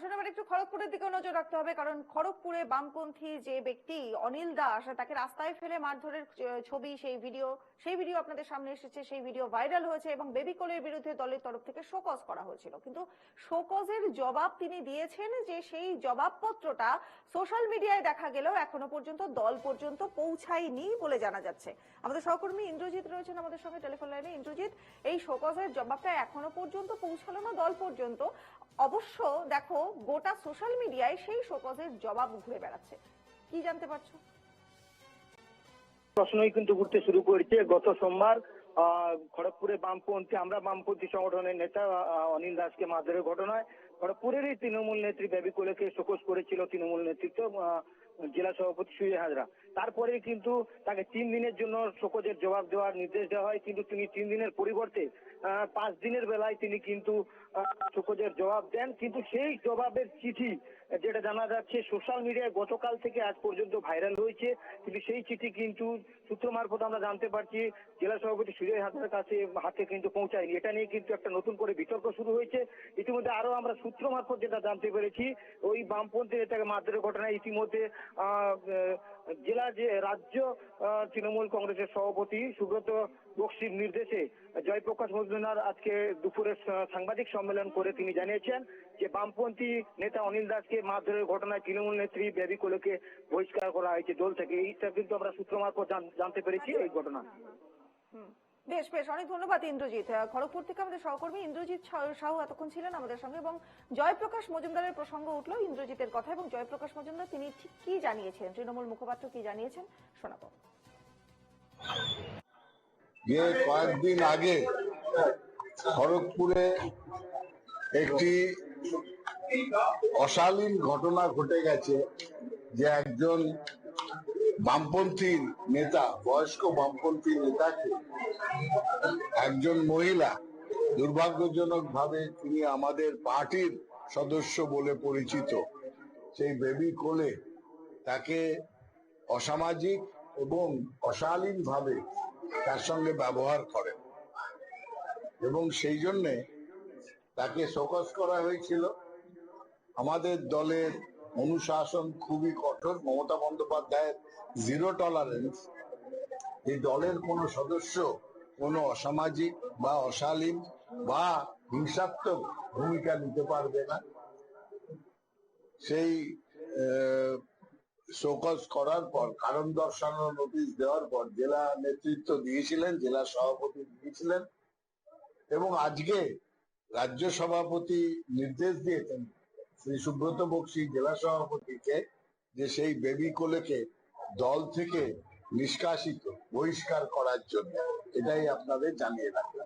আসলে আবার একটু খড়গপুরের দিকেও নজর রাখতে হবে, কারণ খড়গপুরে বামপন্থী যে ব্যক্তি অনিল দাস তাকে রাস্তায় ফেলে মারধরের ছবি, সেই ভিডিও সেই ভিডিও আপনাদের সামনে এসেছে, সেই ভিডিও ভাইরাল হয়েছে এবং বেবি কোলের বিরুদ্ধে দলের তরফ থেকে শোকজ করা হয়েছিল। কিন্তু শোকজের জবাব তিনি দিয়েছেন যে সেই জবাবপত্রটা সোশ্যাল মিডিয়ায় দেখা গেলেও এখনও পর্যন্ত দল পর্যন্ত পৌঁছায়নি বলে জানা যাচ্ছে। আমাদের সহকর্মী ইন্দ্রজিৎ রয়েছেন আমাদের সঙ্গে, টেলিফোন লাইনে। ইন্দ্রজিৎ, এই শোকজের জবাবটা এখনও পর্যন্ত পৌঁছালো না দল পর্যন্ত? অবশ্য দেখো, গোটা সোশ্যাল মিডিয়ায় সেই শোকজের জবাব ঘুরে বেড়াচ্ছে। কি জানতে পারছ? প্রশ্নই কিন্তু ঘুরতে শুরু করেছে। গত সোমবার খড়গপুরে বামপন্থী, আমরা বামপন্থী সংগঠনের নেতা অনিল দাসকে মারধরের ঘটনায় খড়গপুরেরই তৃণমূল নেত্রী বেবি কোলেকে শোকজ করেছিল তৃণমূল নেতৃত্ব। জেলা সভাপতি সুজয় হাজরা। তারপরে কিন্তু তাকে তিন দিনের জন্য শোকজের জবাব দেওয়ার নির্দেশ দেওয়া হয়। কিন্তু তিনি তিন দিনের পরিবর্তে পাঁচ দিনের বেলায় তিনি কিন্তু শোকজের জবাব দেন। কিন্তু সেই জবাবের চিঠি যেটা জানা যাচ্ছে, সোশ্যাল মিডিয়ায় গতকাল থেকে আজ পর্যন্ত ভাইরাল হয়েছে। কিন্তু সেই চিঠি কিন্তু সূত্র মারফত আমরা জানতে পারছি, জেলা সভাপতি সুজয় হাতের কাছে হাতে কিন্তু পৌঁছায়নি। এটা নিয়ে কিন্তু একটা নতুন করে বিতর্ক শুরু হয়েছে। ইতিমধ্যে আরও আমরা সূত্র মারফত যেটা জানতে পেরেছি, ওই বামপন্থী নেতাকে মারধরের ঘটনায় ইতিমধ্যে জেলা যে রাজ্য তৃণমূল কংগ্রেসের সভাপতি সুব্রত বক্সির নির্দেশে জয়প্রকাশ মজুমদার আজকে দুপুরে সাংবাদিক সম্মেলন করে তিনি জানিয়েছেন যে বামপন্থী নেতা অনিল দাসকে মারধরের ঘটনায় তৃণমূল নেত্রী বেবি কোলেকে বহিষ্কার করা হয়েছে দল থেকে এইটা কিন্তু আমরা সূত্র মারফত জানতে পেরেছি এই ঘটনা হুম। বেশ বেশ, অনেক ধন্যবাদ ইন্দ্রজিৎ। খড়গপুর থেকে আমাদের সহকর্মী ইন্দ্রজিৎ সাহু এতক্ষণ ছিলেন আমাদের সঙ্গে এবং জয়প্রকাশ মজুমদারের প্রসঙ্গ উঠল ইন্দ্রজিতের কথা এবং জয়প্রকাশ মজুমদার, তিনি ঠিক কি জানিয়েছেন? তৃণমূল মুখপাত্র কি জানিয়েছেন? শোনাবো। যে কয়েকদিন আগে খড়গপুরে একটি অশালীন ঘটনা ঘটে গেছে যে একজন বামপন্থী নেতা, বয়স্ক বামপন্থী নেতাকে একজন মহিলা দুর্ভাগ্যজনক ভাবে তিনি আমাদের পার্টির সদস্য বলে পরিচিত। সেই বেবি কোলে তাকে অসামাজিক এবং অশালীন ভাবে তার সঙ্গে ব্যবহার করেন এবং সেই জন্যে তাকে শোকস করা হয়েছিল। আমাদের দলের অনুশাসন খুবই কঠোর। মমতা বন্দ্যোপাধ্যায়ের জিরো টলারেন্স এই দলের কোনো সদস্য, কোনো অসামাজিক বা অশালীন বা হিংসাত্মক ভূমিকা নিতে পারবে না। সেই শোকজ করার পর, কারণ দর্শানোর নোটিশ দেওয়ার পর জেলা নেতৃত্ব দিয়েছিলেন, জেলা সভাপতি দিয়েছিলেন এবং আজকে রাজ্য সভাপতি নির্দেশ দিয়েছেন। শ্রী সুব্রত বক্সি জেলা সভাপতিকে যে সেই বেবি কোলেকে দল থেকে নিষ্কাশিত, বহিষ্কার করার জন্য এটাই আপনাদের জানিয়ে রাখলাম।